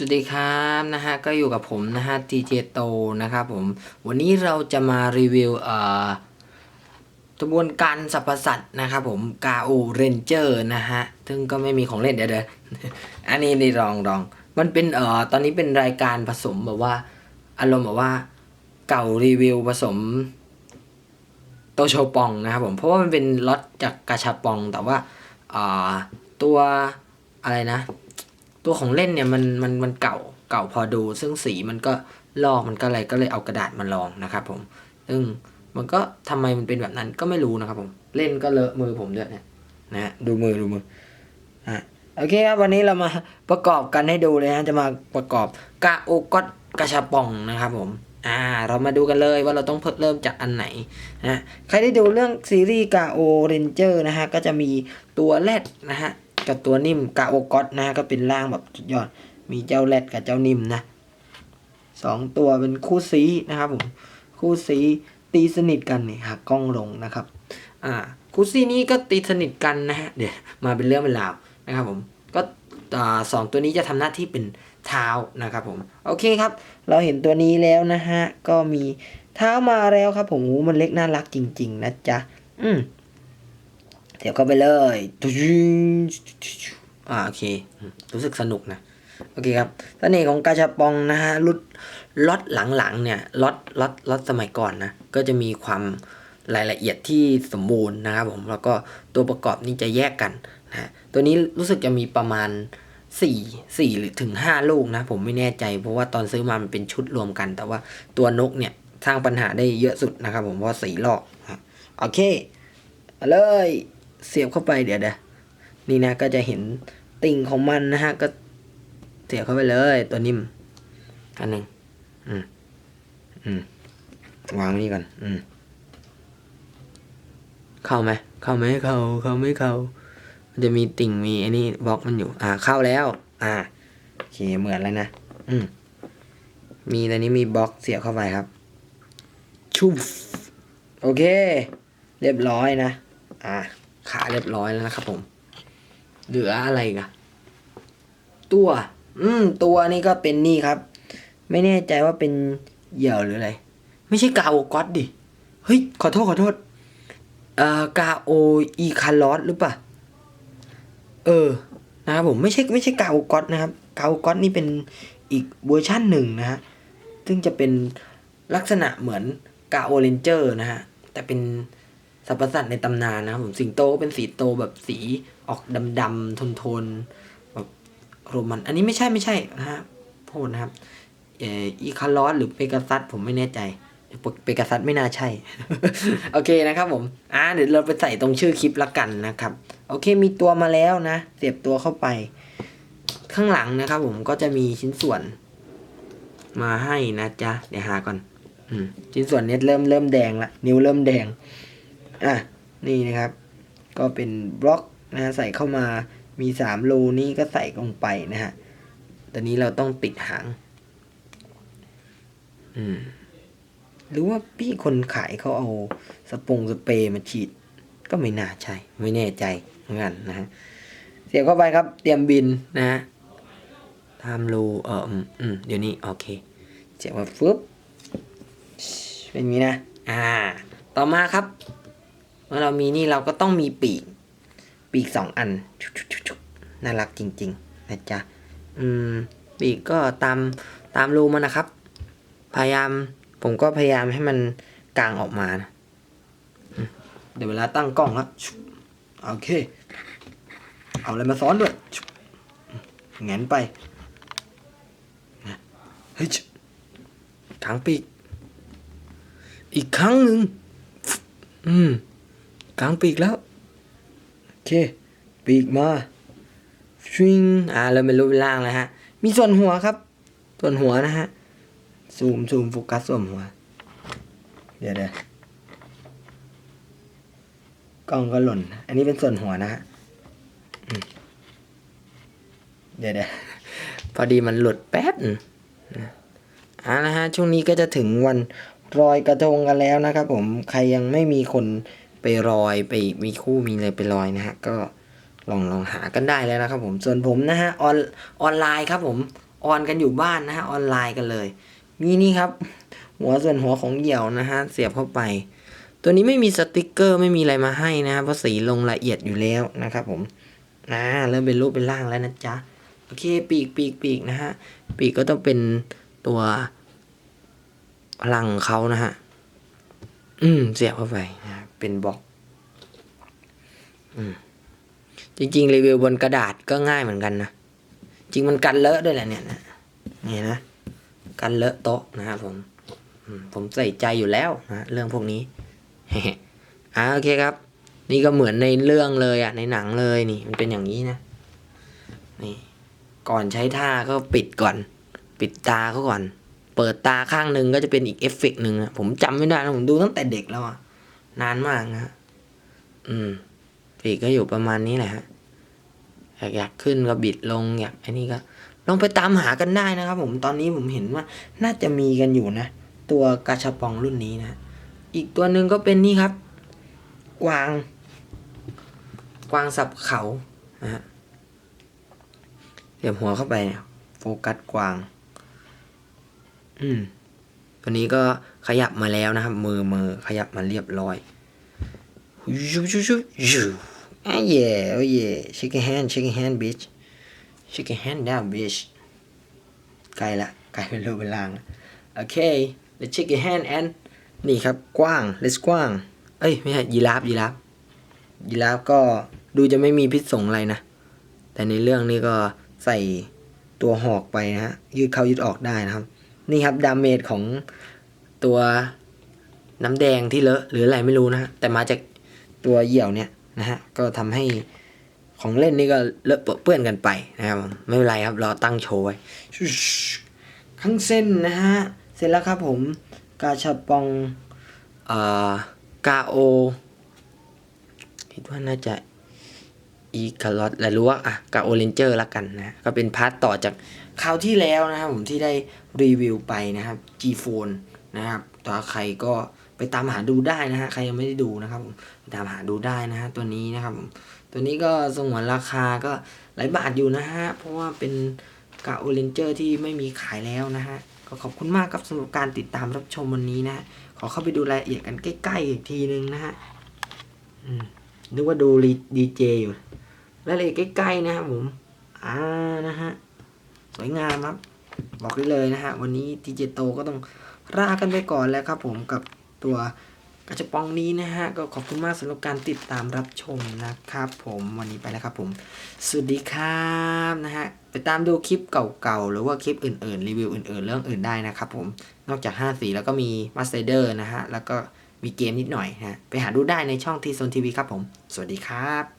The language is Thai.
สวัสดีครับนะฮะก็อยู่กับผมนะฮะ TJ โตนะครับผมวันนี้เราจะมารีวิวเอ่อกระบวนการสัพพสัตว์นะครับผมกาโอเรนเจอร์นะฮะ ซึ่งก็ไม่มีของเล่นเดี๋ยวเดี๋ยวอันนี้นี่ลองลองมันเป็นเอ่อตอนนี้เป็นรายการผสมแบบว่า อารมณ์แบบว่าเก่ารีวิวผสมโตโชปองนะครับผมเพราะว่ามันเป็นล็อตจากกาชาปองแต่ว่าอ่าตัวอะไรนะ ตัวของเล่นเนี่ยมันมันมันเก่าเก่าพอดู ซึ่งสีมันก็ลอกมันก็อะไรก็เลยเอากระดาษมาลองนะครับผม ซึ่งมันก็ทำไมมันเป็นแบบนั้นก็ไม่รู้นะครับผมเล่นก็เลอะมือผมด้วยเนี่ยนะฮะดูมือดูมืออะโอเคครับวันนี้เรามาประกอบกันให้ดูเลยฮะจะมาประกอบกาโอกอตกาชาปองนะครับผมอ่าเรามาดูกันเลยว่าเราต้องเริ่มจากอันไหนนะใครได้ดูเรื่องซีรีส์กาโอเรนเจอร์นะฮะก็จะมีตัวแรดนะฮะ กับตัวนิ่มกาโอกอตนะฮะก็เป็นร่างแบบสุดยอด มีเจ้าแรดกับเจ้านิ่มนะสองตัวเป็นคู่ซีนะครับผมคู่ซีตีสนิทกันนี่หักกล้องลงนะครับ อ่าคู่ซีนี้ก็ตีสนิทกันนะฮะเดี๋ยวมาเป็นเรื่องเป็นราวนะครับผมก็สองตัวนี้จะทำหน้าที่เป็นเท้านะครับผมโอเคครับ เราเห็นตัวนี้แล้วนะฮะก็มีเท้ามาแล้วครับผมมันเล็กน่ารักจริง ๆ นะจ๊ะอืม เดี๋ยวก็ไปเลยอ่าโอเค รู้สึกสนุกนะ โอเคครับเสน่ห์ของกาชาปองนะฮะรุดล็อตหลังๆเนี่ยล็อตล็อตล็อตสมัยก่อนนะ ก็จะมีความรายละเอียดที่สมบูรณ์นะครับผมแล้วก็ตัวประกอบนี่จะแยกกันนะตัวนี้รู้สึกจะมีประมาณสี่สี่หรือถึงห้าลูกนะ ผมไม่แน่ใจ เพราะว่าตอนซื้อมามันเป็นชุดรวมกัน แต่ว่าตัวนกเนี่ยสร้างปัญหาได้เยอะสุดนะครับผมเพราะสีลอกโอเคเอาเลย เสียบเข้าไปเดี๋ยวเดี๋ยนี่นะก็จะเห็นติ่งของมันนะฮะก็เสียบเข้าไปเลยตัวนิ่มอันหนึ่งอืมอืมวางนี่ก่อนอืมเข้าไหมเข้าไหมเข้าเข้าไม่เข้า จะมีติ่งมีไอ้นี่บล็อกมันอยู่ อ่าเข้าแล้ว อ่าโอเคเหมือนแล้วนะอืมมีตอนนี้มีบล็อกเสียบเข้าไปครับ ชุบโอเค เรียบร้อยนะ อ่า ขาเรียบร้อยแล้วนะครับผม เหลืออะไรกันตัว อืม ตัวนี้ก็เป็นนี่ครับ ไม่แน่ใจว่าเป็นเหยี่ยวหรืออะไร ไม่ใช่กาโอกอตดิ เฮ้ย ขอโทษขอโทษ เอ่อกาโออีคาร์ลอสหรือเปล่า เออ นะครับผม ไม่ใช่ไม่ใช่กาโอกอตนะครับ กาโอกอตนี่เป็นอีกเวอร์ชั่นหนึ่งนะฮะ ซึ่งจะเป็นลักษณะเหมือนกาโอเรนเจอร์นะฮะ แต่เป็น สรรพสัตว์ในตำนานนะครับผมสิงโตก็เป็นสีโตแบบสีออกดำๆทนๆแบบโรมัน อันนี้ไม่ใช่ไม่ใช่นะฮะโทษนะครับเอ่ออีคาร์ลอสหรือเปกาซัสผมไม่แน่ใจเปกาซัสไม่น่าใช่ โอเคนะครับผมอ่าเดี๋ยวเราไปใส่ตรงชื่อคลิปละกันนะครับ โอเคมีตัวมาแล้วนะ เสียบตัวเข้าไป ข้างหลังนะครับผมก็จะมีชิ้นส่วน มาให้นะจ๊ะ เดี๋ยวหาก่อน อืมชิ้นส่วนนี้เริ่มเริ่มแดงละ นิ้วเริ่มแดง อะนี่นะครับ ก็เป็นบล็อกนะฮะใส่เข้ามามีสามรูนี่ก็ใส่ลงไปนะฮะตอนนี้เราต้องปิดหางอืมหรือว่าพี่คนขายเขาเอาสปงสเปรย์มาฉีด ก็ไม่น่าใช่ ไม่แน่ใจเหมือนกันนะฮะเสียบเข้าไปครับ เตรียมบินนะฮะทำรูเอออืมอมเดี๋ยวนี้ โอเค เสียบมาฟึบเป็นงนี้นะ อ่า ต่อมาครับ เมื่อเรามีนี่เราก็ต้องมีปีก ปีกสองอันน่ารักจริงๆนะจ๊ะอืมปีกก็ตามตามรูมันนะครับ พยายามผมก็พยายามให้มันกลางออกมานะเดี๋ยวเวลาตั้งกล้องแล้วโอเค เอาอะไรมาซ้อนด้วยชุบแงนไปเฮ้ยชุบกลางปีก อีกครั้งหนึ่งอืม กลางปีกแล้ว โอเค ปีกมาชิงอ่าเราเป็นรูปเป็นร่างแล้วฮะ มีส่วนหัวครับ ส่วนหัวนะฮะ ซูมซูมโฟกัสส่วนหัว เดี๋ยวเดี๋ยวกล้องก็หล่น อันนี้เป็นส่วนหัวนะฮะเดี๋ยวเดี๋ยวพอดีมันหลุดแป๊บนะอ่านะฮะ ช่วงนี้ก็จะถึงวันรอยกระทงกันแล้วนะครับผม ใครยังไม่มีคน ไปรอยไปมีคู่มีอะไรไปรอยนะฮะก็ลองลองหากันได้แล้วนะครับผมส่วนผมนะฮะออนออนไลน์ครับผมออนกันอยู่บ้านนะฮะออนไลน์กันเลยนี่นี่ครับ หัวส่วนหัวของเหยี่ยวนะฮะเสียบเข้าไป ตัวนี้ไม่มีสติกเกอร์ไม่มีอะไรมาให้นะฮะเพราะสีลงละเอียดอยู่แล้วนะครับผมอ่าเริ่มเป็นรูปเป็นร่างแล้วนะจ๊ะโอเคปีกปีกปีกนะฮะปีกก็ต้องเป็นตัวพลังเขานะฮะอืมเสียบเข้าไปนะฮะ เป็นบล็อกอืมจริงๆ รีวิวบนกระดาษก็ง่ายเหมือนกันนะ จริงมันกันเลอะด้วยแหละเนี่ยนะนี่นะ กันเลอะโต๊ะนะครับผมอืมผมใส่ใจอยู่แล้วนะเรื่องพวกนี้อ่าโอเคครับ นี่ก็เหมือนในเรื่องเลยอะในหนังเลยนี่ มันเป็นอย่างนี้นะ นี่ ก่อนใช้ท่าก็ปิดก่อน ปิดตาเขาก่อน เปิดตาข้างหนึ่งก็จะเป็นอีกเอฟเฟกต์หนึ่งอะผมจำไม่ได้นะผมดูตั้งแต่เด็กแล้วอะ นานมากนะฮะอืม ปีกก็อยู่ประมาณนี้แหละฮะ อยากอยากขึ้นก็บิดลงอยากไอ้นี่ก็ ลองไปตามหากันได้นะครับผม ตอนนี้ผมเห็นว่า น่าจะมีกันอยู่นะ ตัวกาชาปองรุ่นนี้นะ อีกตัวหนึ่งก็เป็นนี่ครับ กวาง กวางสับเขานะฮะเสียบหัวเข้าไปเนี่ย โฟกัสกวาง อืม ตัวนี้ก็ขยับมาแล้วนะครับ มือมือขยับมาเรียบร้อยยูยูยูยูอะเย่โอ้เย่ shake a hand shake a hand bitch shake a hand down bitch ใกลละใกลเป็นรูปเป็นร่างโอเค let's shake hand and นี่ครับกว้าง let's กว้าง เอ้ยไม่ใช่ยีราฟยีราฟยีราฟก็ดูจะไม่มีพิษสงอะไรนะ แต่ในเรื่องนี้ก็ใส่ตัวหอกไปนะฮะยืดเข้ายืดออกได้นะครับ นี่ครับดาเมจของตัวน้ำแดงที่เลอะหรืออะไรไม่รู้นะฮะแต่มาจากตัวเหยี่ยวเนี่ยนะฮะก็ทำให้ของเล่นนี่ก็เลอะเปื้อนกันไปนะครับ ไม่เป็นไรครับรอตั้งโชว์ไว้ข้างเส้นนะฮะ เสร็จแล้วครับผม กาชาปองเอ่อกาโอคิดว่าน่าจะ อีคาร์ลอตและรู้ว่าอะกาโอเรนเจอร์ละกันนะก็เป็นพาร์ทต่อจากคราวที่แล้วนะครับผมที่ได้รีวิวไปนะครับ G Phone นะครับถ้าใครก็ไปตามหาดูได้นะฮะใครยังไม่ได้ดูนะครับผมตามหาดูได้นะฮะตัวนี้นะครับผมตัวนี้ก็สงวนราคาก็หลายบาทอยู่นะฮะเพราะว่าเป็นกาโอเรนเจอร์ที่ไม่มีขายแล้วนะฮะก็ขอบคุณมากครับสำหรับการติดตามรับชมวันนี้นะ ขอเข้าไปดูรายละเอียดกันใกล้ ๆ อีกทีนึงนะฮะนึกว่าดูดีเจอยู่ รายละเอียดใกล้ๆนะครับผม อ่านะฮะ สวยงามครับ บอกได้เลยนะฮะ วันนี้ดีเจโตก็ต้องลากันไปก่อนแล้วครับผมกับตัวกระจะปองนี้นะฮะ ก็ขอบคุณมากสำหรับการติดตามรับชมนะครับผมวันนี้ไปแล้วครับผม สวัสดีครับนะฮะ ไปตามดูคลิปเก่าๆ หรือว่าคลิปอื่นๆ รีวิวอื่นๆ เรื่องอื่นได้นะครับผม นอกจาก 5 สีแล้วก็มีมาสเตอร์นะฮะ แล้วก็มีเกมนิดหน่อยฮะ ไปหาดูได้ในช่องทีโซนทีวีครับผม สวัสดีครับ